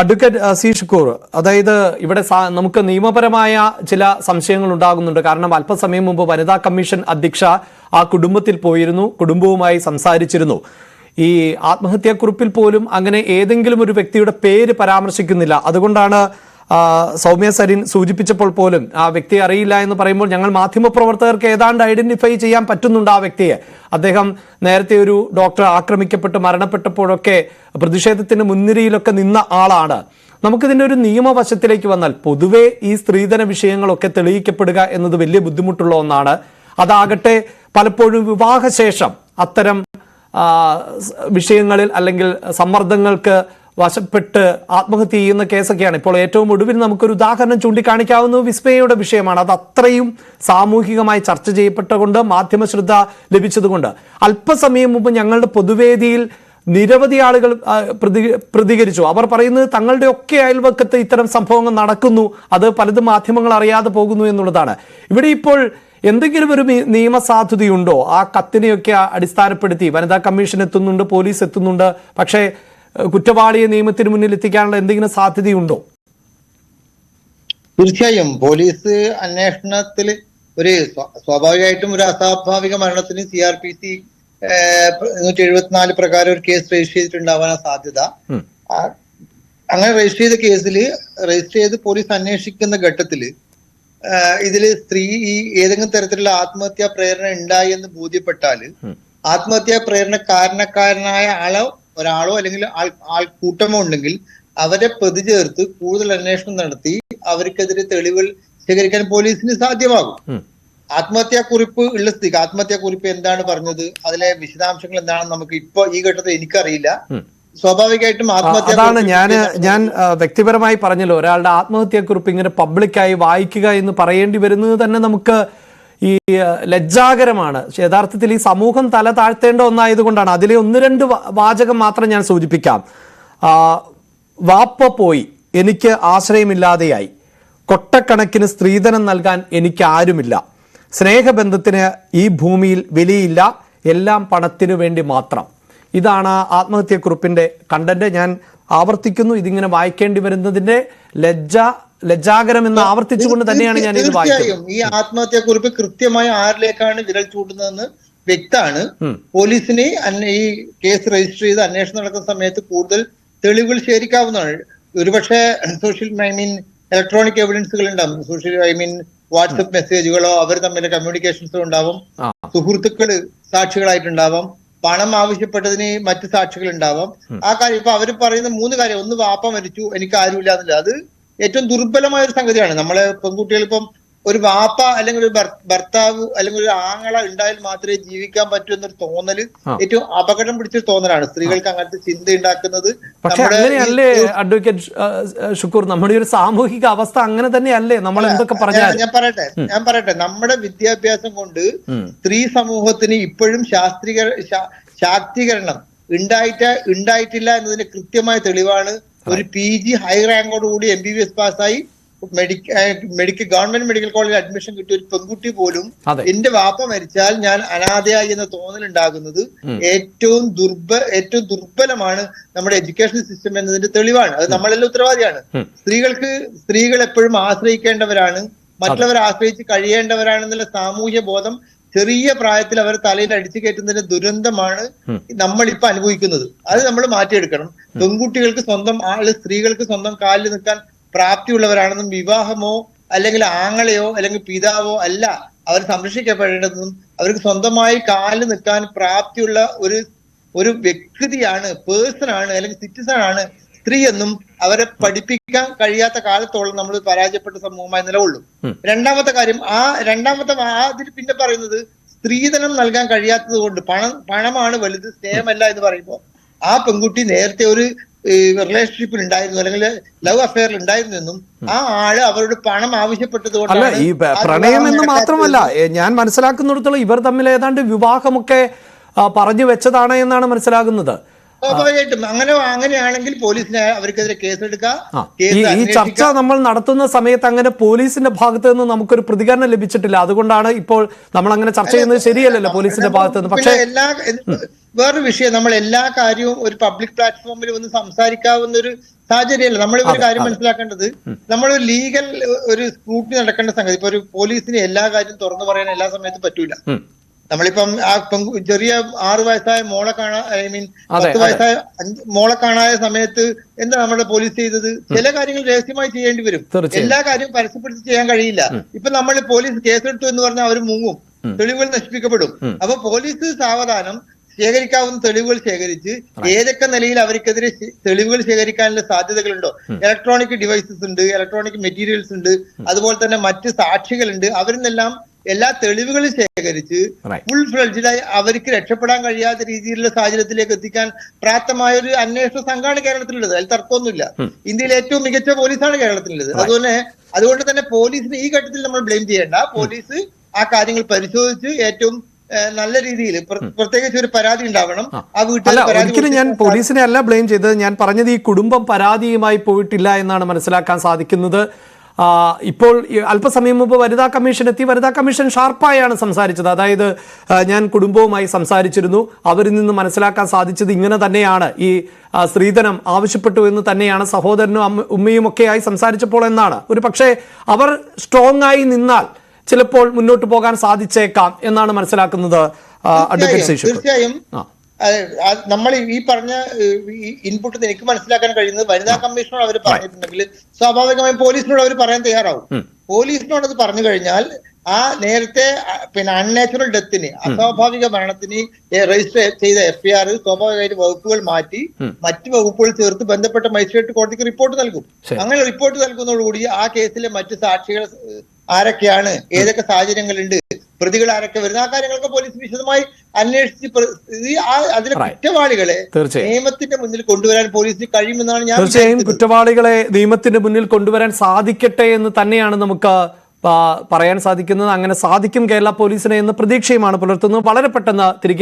Advocate C Shukkur അതായത് ഇവിടെ നമുക്ക് നിയമപരമായ ചില സംശയങ്ങൾ ഉണ്ടാകുന്നുണ്ട്. കാരണം അല്പസമയം മുമ്പ് വനിതാ കമ്മീഷൻ അധ്യക്ഷ ആ കുടുംബത്തിൽ പോയിരുന്നു കുടുംബവുമായി സംസാരിച്ചിരുന്നു. ഈ ആത്മഹത്യാക്കുറിപ്പിൽ പോലും അങ്ങനെ ഏതെങ്കിലും ഒരു വ്യക്തിയുടെ പേര് പരാമർശിക്കുന്നില്ല. അതുകൊണ്ടാണ് സൗമ്യ സരിൻ സൂചിപ്പിച്ചപ്പോൾ പോലും ആ വ്യക്തിയെ അറിയില്ല എന്ന് പറയുമ്പോൾ ഞങ്ങൾ മാധ്യമപ്രവർത്തകർക്ക് ഏതാണ്ട് ഐഡന്റിഫൈ ചെയ്യാൻ പറ്റുന്നുണ്ട് ആ വ്യക്തിയെ. അദ്ദേഹം നേരത്തെ ഒരു ഡോക്ടർ ആക്രമിക്കപ്പെട്ട് മരണപ്പെട്ടപ്പോഴൊക്കെ പ്രതിഷേധത്തിന് മുൻനിരയിലൊക്കെ നിന്ന ആളാണ്. നമുക്കിതിന്റെ ഒരു നിയമവശത്തിലേക്ക് വന്നാൽ പൊതുവെ ഈ സ്ത്രീധന വിഷയങ്ങളൊക്കെ തെളിയിക്കപ്പെടുക എന്നത് വലിയ ബുദ്ധിമുട്ടുള്ള ഒന്നാണ്. അതാകട്ടെ പലപ്പോഴും വിവാഹശേഷം അത്തരം വിഷയങ്ങളിൽ അല്ലെങ്കിൽ സമ്മർദ്ദങ്ങൾക്ക് വശപ്പെട്ട് ആത്മഹത്യ ചെയ്യുന്ന കേസൊക്കെയാണ്. ഇപ്പോൾ ഏറ്റവും ഒടുവിൽ നമുക്കൊരു ഉദാഹരണം ചൂണ്ടിക്കാണിക്കാവുന്ന വിസ്മയയുടെ വിഷയമാണ്. അത് അത്രയും സാമൂഹികമായി ചർച്ച ചെയ്യപ്പെട്ടുകൊണ്ട് മാധ്യമ ശ്രദ്ധ ലഭിച്ചതുകൊണ്ട്. അല്പസമയം മുമ്പ് ഞങ്ങളുടെ പൊതുവേദിയിൽ നിരവധി ആളുകൾ പ്രതി പ്രതികരിച്ചു. അവർ പറയുന്നത് തങ്ങളുടെ ഒക്കെ അയൽവക്കത്ത് ഇത്തരം സംഭവങ്ങൾ നടക്കുന്നു. അത് പലതും മാധ്യമങ്ങൾ അറിയാതെ പോകുന്നു എന്നുള്ളതാണ്. ഇവിടെ ഇപ്പോൾ എന്തെങ്കിലും ഒരു നിയമസാധുതയുണ്ടോ? ആ കത്തിനെയൊക്കെ അടിസ്ഥാനപ്പെടുത്തി വനിതാ കമ്മീഷൻ എത്തുന്നുണ്ട് പോലീസ് എത്തുന്നുണ്ട്. പക്ഷേ കുറ്റവാളിയെ നിയമത്തിന് മുന്നിൽ എത്തിക്കാനുള്ള എന്തെങ്കിലും സാധ്യതയുണ്ടോ തീർച്ചയായും പോലീസ് അന്വേഷണത്തിൽ ഒരു സ്വ- സ്വാഭാവികമായിട്ടും ഒരു അസ്വാഭാവിക മരണത്തിന് സി ആർ പി സി നൂറ്റി എഴുപത്തിനാല് പ്രകാരം ഒരു കേസ് രജിസ്റ്റർ ചെയ്തിട്ടുണ്ടാവാൻ സാധ്യത. അങ്ങനെ രജിസ്റ്റർ ചെയ്ത കേസിൽ രജിസ്റ്റർ ചെയ്ത് പോലീസ് അന്വേഷിക്കുന്ന ഘട്ടത്തിൽ ഇതിൽ ഇതിൽ സ്ത്രീ ഈ ഏതെങ്കിലും തരത്തിലുള്ള ആത്മഹത്യാ പ്രേരണ ഉണ്ടായി എന്ന് ബോധ്യപ്പെട്ടാൽ ഉം. ആത്മഹത്യാ പ്രേരണ കാരണക്കാരനായ ആളോ ഒരാളോ അല്ലെങ്കിൽ ആൾ ആൾക്കൂട്ടമോ ഉണ്ടെങ്കിൽ അവരെ പ്രതി ചേർത്ത് കൂടുതൽ അന്വേഷണം നടത്തി അവർക്കെതിരെ തെളിവുകൾ ശേഖരിക്കാൻ പോലീസിന് സാധ്യമാകും. ആത്മഹത്യാ കുറിപ്പ് ഉള്ള സ്ഥിതി ആത്മഹത്യാ കുറിപ്പ് എന്താണ് പറഞ്ഞത് അതിലെ വിശദാംശങ്ങൾ എന്താണെന്ന് നമുക്ക് ഇപ്പൊ ഈ ഘട്ടത്തിൽ എനിക്കറിയില്ല. സ്വാഭാവികമായിട്ടും ആത്മഹത്യ അതാണ് ഞാൻ ഞാൻ വ്യക്തിപരമായി പറഞ്ഞല്ലോ ഒരാളുടെ ആത്മഹത്യാക്കുറിപ്പ് ഇങ്ങനെ പബ്ലിക്കായി വായിക്കുക എന്ന് പറയേണ്ടി വരുന്നത് തന്നെ നമുക്ക് ഈ ലജ്ജാകരമാണ്. യഥാർത്ഥത്തിൽ ഈ സമൂഹം തല താഴ്ത്തേണ്ട ഒന്നായതുകൊണ്ടാണ്. അതിലെ ഒന്ന് രണ്ട് വാചകം മാത്രം ഞാൻ സൂചിപ്പിക്കാം. വാപ്പ പോയി. എനിക്ക് ആശ്രയമില്ലാതെയായി. കൊട്ടക്കണക്കിന് സ്ത്രീധനം നൽകാൻ എനിക്ക് ആരുമില്ല. സ്നേഹബന്ധത്തിന് ഈ ഭൂമിയിൽ വിലയില്ല. എല്ലാം പണത്തിനു വേണ്ടി മാത്രം. ഇതാണ് ആ ആത്മഹത്യക്കുറിപ്പിന്റെ കണ്ടന്റ് ഞാൻ ആവർത്തിക്കുന്നു. ഇതിങ്ങനെ വായിക്കേണ്ടി വരുന്നതിന്റെ ലജ്ജ ലജ്ജാകരം എന്ന് ആവർത്തിച്ചുകൊണ്ട് തന്നെയാണ് ഞാൻ ഇത് വായിക്കുന്നത്. തീർച്ചയായും ഈ ആത്മഹത്യാ കുറിപ്പ് കൃത്യമായി ആരിലേക്കാണ് വിരൽ ചൂണ്ടുന്നതെന്ന് വ്യക്തമാണ്. പോലീസിനെ ഈ കേസ് രജിസ്റ്റർ ചെയ്ത് അന്വേഷണം നടക്കുന്ന സമയത്ത് കൂടുതൽ തെളിവുകൾ ശേഖരിക്കാവുന്നതാണ്. ഒരുപക്ഷെ സോഷ്യൽ ഐ മീൻ ഇലക്ട്രോണിക് എവിഡൻസുകൾ ഉണ്ടാവും. സോഷ്യൽ ഐ മീൻ വാട്സപ്പ് മെസ്സേജുകളോ അവർ തമ്മിലെ കമ്മ്യൂണിക്കേഷൻസോ ഉണ്ടാവും. സുഹൃത്തുക്കൾ സാക്ഷികളായിട്ടുണ്ടാവാം. പണം ആവശ്യപ്പെട്ടതിന് മറ്റ് സാക്ഷികൾ ഉണ്ടാവാം ആ കാര്യം ഇപ്പൊ അവർ പറയുന്ന മൂന്ന് കാര്യം. ഒന്ന് വാപ്പ മരിച്ചു എനിക്ക് ആരുമില്ല എന്നില്ല. അത് ഏറ്റവും ദുർബലമായ ഒരു സംഗതിയാണ്. നമ്മളെ പെൺകുട്ടികൾ ഇപ്പം ഒരു വാപ്പ അല്ലെങ്കിൽ ഒരു ഭർത്താവ് അല്ലെങ്കിൽ ഒരു ആങ്ങള ഉണ്ടായാൽ മാത്രമേ ജീവിക്കാൻ പറ്റൂ എന്നൊരു തോന്നൽ ഏറ്റവും അപകടം പിടിച്ച തോന്നലാണ്. സ്ത്രീകൾക്ക് അങ്ങനത്തെ ചിന്ത ഉണ്ടാക്കുന്നത് പക്ഷെ അങ്ങനെയല്ലേ അഡ്വക്കേറ്റ് ഷുക്കൂർ? നമ്മുടെ ഒരു സാമൂഹിക അവസ്ഥ അങ്ങനെ തന്നെയല്ലേ? നമ്മൾ എന്തൊക്കെ പറഞ്ഞാൽ ഞാൻ പറയട്ടെ ഞാൻ പറയട്ടെ. നമ്മുടെ വിദ്യാഭ്യാസം കൊണ്ട് സ്ത്രീ സമൂഹത്തിന് ഇപ്പോഴും ശാസ്ത്രീകര ശാക്തീകരണം ഉണ്ടായിട്ട് ഉണ്ടായിട്ടില്ല എന്നതിന് കൃത്യമായ തെളിവാണ് ഒരു പി ജി ഹൈ റാങ്കോട് കൂടി എം ബി ബി എസ് പാസ്സായി മെഡിക്കൽ ഗവൺമെന്റ് മെഡിക്കൽ കോളേജിൽ അഡ്മിഷൻ കിട്ടിയ ഒരു പെൺകുട്ടി പോലും. എന്റെ വാപ്പ മരിച്ചാൽ ഞാൻ അനാഥയായി എന്ന തോന്നൽ ഉണ്ടാകുന്നത് ഏറ്റവും ദുർബ ഏറ്റവും ദുർബലമാണ് നമ്മുടെ എഡ്യൂക്കേഷൻ സിസ്റ്റം എന്നതിന്റെ തെളിവാണ്. അത് നമ്മളെല്ലാം ഉത്തരവാദിയാണ്. സ്ത്രീകൾക്ക് സ്ത്രീകൾ എപ്പോഴും ആശ്രയിക്കേണ്ടവരാണ് മറ്റുള്ളവരെ ആശ്രയിച്ച് കഴിയേണ്ടവരാണെന്നുള്ള സാമൂഹ്യ ബോധം ചെറിയ പ്രായത്തിൽ അവർ തലയിൽ അടിച്ചു കയറ്റുന്നതിന്റെ ദുരന്തമാണ് നമ്മളിപ്പോ നമ്മൾ ഇപ്പൊ അനുഭവിക്കുന്നത്. അത് നമ്മൾ മാറ്റിയെടുക്കണം. പെൺകുട്ടികൾക്ക് സ്വന്തം ആൾ സ്ത്രീകൾക്ക് സ്വന്തം കാലിൽ നിൽക്കാൻ പ്രാപ്തിയുള്ളവരാണെന്നും വിവാഹമോ അല്ലെങ്കിൽ ആങ്ങളെയോ അല്ലെങ്കിൽ പിതാവോ അല്ല അവർ സംരക്ഷിക്കപ്പെടേണ്ടതെന്നും അവർക്ക് സ്വന്തമായി കാലിൽ നിൽക്കാൻ പ്രാപ്തിയുള്ള ഒരു ഒരു വ്യക്തിയാണ് പേഴ്സൺ ആണ് അല്ലെങ്കിൽ സിറ്റിസൺ ആണ് സ്ത്രീ എന്നും അവരെ പഠിപ്പിക്കാൻ കഴിയാത്ത കാലത്തോളം നമ്മൾ പരാജയപ്പെട്ട സമൂഹമായി നിലകൊള്ളും. രണ്ടാമത്തെ കാര്യം ആ രണ്ടാമത്തെ ആ അതിൽ പിന്നെ പറയുന്നത് സ്ത്രീധനം നൽകാൻ കഴിയാത്തത് കൊണ്ട് പണം പണമാണ് വലുത് സ്നേഹമല്ല എന്ന് പറയുമ്പോൾ ആ പെൺകുട്ടി നേരത്തെ ഒരു റിലേഷൻഷിപ്പിൽ ഉണ്ടായിരുന്നു അല്ലെങ്കിൽ ലവ് അഫെയറിൽ ഉണ്ടായിരുന്നു എന്നും ആ ആൾ അവരോട് പണം ആവശ്യപ്പെട്ടത് അല്ല ഈ പ്രണയം എന്ന് മാത്രമല്ല ഞാൻ മനസ്സിലാക്കുന്നിടത്തോളം ഇവർ തമ്മിൽ ഏതാണ്ട് വിവാഹമൊക്കെ പറഞ്ഞു വെച്ചതാണ് എന്നാണ് മനസ്സിലാകുന്നത്. സ്വാഭാവികമായിട്ടും അങ്ങനെ അങ്ങനെയാണെങ്കിൽ പോലീസിനെ അവർക്കെതിരെ കേസെടുക്കാം. ഈ ചർച്ച നമ്മൾ നടത്തുന്ന സമയത്ത് അങ്ങനെ പോലീസിന്റെ ഭാഗത്ത് നിന്ന് നമുക്കൊരു പ്രതികരണം ലഭിച്ചിട്ടില്ല. അതുകൊണ്ടാണ് ഇപ്പോൾ നമ്മൾ അങ്ങനെ ചർച്ച ചെയ്യുന്നത് ശരിയല്ലല്ലോ പോലീസിന്റെ ഭാഗത്ത് നിന്ന്. പക്ഷേ എല്ലാ വേറൊരു വിഷയം. നമ്മൾ എല്ലാ കാര്യവും ഒരു പബ്ലിക് പ്ലാറ്റ്ഫോമിൽ ഒന്ന് സംസാരിക്കാവുന്ന ഒരു സാഹചര്യമല്ല. നമ്മൾ ഒരു കാര്യം മനസ്സിലാക്കേണ്ടത് നമ്മൾ ലീഗൽ ഒരു സ്ക്രൂട്ടിനി നടക്കേണ്ട സംഗതി. ഇപ്പൊ ഒരു പോലീസിന് എല്ലാ കാര്യവും തുറന്നു പറയാൻ എല്ലാ സമയത്തും പറ്റൂല. നമ്മളിപ്പം ആ ചെറിയ ആറു വയസ്സായ മോളെ കാണാ ഐ മീൻ പത്ത് വയസ്സായ അഞ്ച് മോളെ കാണായ സമയത്ത് എന്താ നമ്മുടെ പോലീസ് ചെയ്തത്? ചില കാര്യങ്ങൾ രഹസ്യമായി ചെയ്യേണ്ടി വരും. എല്ലാ കാര്യവും പരസ്യപ്പെടുത്തി ചെയ്യാൻ കഴിയില്ല. ഇപ്പൊ നമ്മൾ പോലീസ് കേസെടുത്തു എന്ന് പറഞ്ഞാൽ അവർ മുങ്ങും. തെളിവുകൾ നശിപ്പിക്കപ്പെടും. അപ്പൊ പോലീസ് സാവധാനം ശേഖരിക്കാവുന്ന തെളിവുകൾ ശേഖരിച്ച് ഏതൊക്കെ നിലയിൽ അവർക്കെതിരെ തെളിവുകൾ ശേഖരിക്കാനുള്ള സാധ്യതകളുണ്ടോ? ഇലക്ട്രോണിക് ഡിവൈസസ് ഉണ്ട് ഇലക്ട്രോണിക് മെറ്റീരിയൽസ് ഉണ്ട് അതുപോലെ തന്നെ മറ്റ് സാക്ഷികളുണ്ട്. അവരിന്നെല്ലാം എല്ലാ തെളിവുകളും ശേഖരിച്ച് ഫുൾ ഫ്ലഡ്ജിലായി അവർക്ക് രക്ഷപ്പെടാൻ കഴിയാത്ത രീതിയിലുള്ള സാഹചര്യത്തിലേക്ക് എത്തിക്കാൻ പ്രാപ്തമായ ഒരു അന്വേഷണ സംഘമാണ് കേരളത്തിലുള്ളത്. അതിൽ തർക്കമൊന്നുമില്ല. ഇന്ത്യയിലെ ഏറ്റവും മികച്ച പോലീസാണ് കേരളത്തിലുള്ളത്. അതുപോലെ അതുകൊണ്ട് തന്നെ പോലീസിന് ഈ ഘട്ടത്തിൽ നമ്മൾ ബ്ലെയിം ചെയ്യേണ്ട. പോലീസ് ആ കാര്യങ്ങൾ പരിശോധിച്ച് ഏറ്റവും നല്ല രീതിയിൽ പ്ര- പ്രത്യേകിച്ച് ഒരു പരാതി ഉണ്ടാവണം. ആ. വീട്ടിൽ ഒരിക്കലും ഞാൻ പോലീസിനെ അല്ല ബ്ലെയിം ചെയ്തത്. ഞാൻ പറഞ്ഞത് ഈ കുടുംബം പരാതിയുമായി പോയിട്ടില്ല എന്നാണ് മനസ്സിലാക്കാൻ സാധിക്കുന്നത്. ഇപ്പോൾ അല്പസമയം മുമ്പ് വനിതാ കമ്മീഷൻ എത്തി. വനിതാ കമ്മീഷൻ ഷാർപ്പായാണ് സംസാരിച്ചത്. അതായത് ഞാൻ കുടുംബവുമായി സംസാരിച്ചിരുന്നു. അവരിൽ നിന്ന് മനസ്സിലാക്കാൻ സാധിച്ചത് ഇങ്ങനെ തന്നെയാണ്. ഈ സ്ത്രീധനം ആവശ്യപ്പെട്ടു എന്ന് തന്നെയാണ് സഹോദരനും അമ്മ ഉമ്മയും ഒക്കെയായി സംസാരിച്ചപ്പോൾ എന്നാണ്. ഒരു പക്ഷേ അവർ സ്ട്രോങ് ആയി നിന്നാൽ ചിലപ്പോൾ മുന്നോട്ട് പോകാൻ സാധിച്ചേക്കാം എന്നാണ് മനസ്സിലാക്കുന്നത് അഡ്വക്കേറ്റ് തീർച്ചയായും നമ്മൾ ഈ പറഞ്ഞ ഇൻപുട്ട് എനിക്ക് മനസ്സിലാക്കാൻ കഴിയുന്നത് വനിതാ കമ്മീഷനോട് അവർ പറഞ്ഞിട്ടുണ്ടെങ്കിൽ സ്വാഭാവികമായും പോലീസിനോട് അവർ പറയാൻ തയ്യാറാവും. പോലീസിനോട് അത് പറഞ്ഞു കഴിഞ്ഞാൽ ആ നേരത്തെ പിന്നെ അൺനാച്ചുറൽ ഡെത്തിന് അസ്വാഭാവിക മരണത്തിന് രജിസ്റ്റർ ചെയ്ത എഫ് ആർ സ്വാഭാവികമായിട്ട് വകുപ്പുകൾ മാറ്റി മറ്റ് വകുപ്പുകൾ ചേർത്ത് ബന്ധപ്പെട്ട മജിസ്ട്രേറ്റ് കോടതിക്ക് റിപ്പോർട്ട് നൽകും. അങ്ങനെ റിപ്പോർട്ട് നൽകുന്നതോടുകൂടി ആ കേസിലെ മറ്റ് സാക്ഷികൾ ആരൊക്കെയാണ്? ഏതൊക്കെ സാഹചര്യങ്ങളുണ്ട്? പ്രതികൾ ആരൊക്കെ വരുന്ന ആ കാര്യങ്ങളൊക്കെ പോലീസ് വിശദമായി അന്വേഷിച്ച് അതിലെ കുറ്റവാളികളെ നിയമത്തിന്റെ മുന്നിൽ കൊണ്ടുവരാൻ പോലീസിന് കഴിയുമെന്നാണ് ഞാൻ തീർച്ചയായും കുറ്റവാളികളെ നിയമത്തിന്റെ മുന്നിൽ കൊണ്ടുവരാൻ സാധിക്കട്ടെ എന്ന് തന്നെയാണ് നമുക്ക് പറയാൻ സാധിക്കുന്നത്. അങ്ങനെ സാധിക്കും കേരള പോലീസിനെ എന്ന പ്രതീക്ഷയുമാണ് പുലർത്തുന്നത്. വളരെ പെട്ടെന്ന് തിരികെ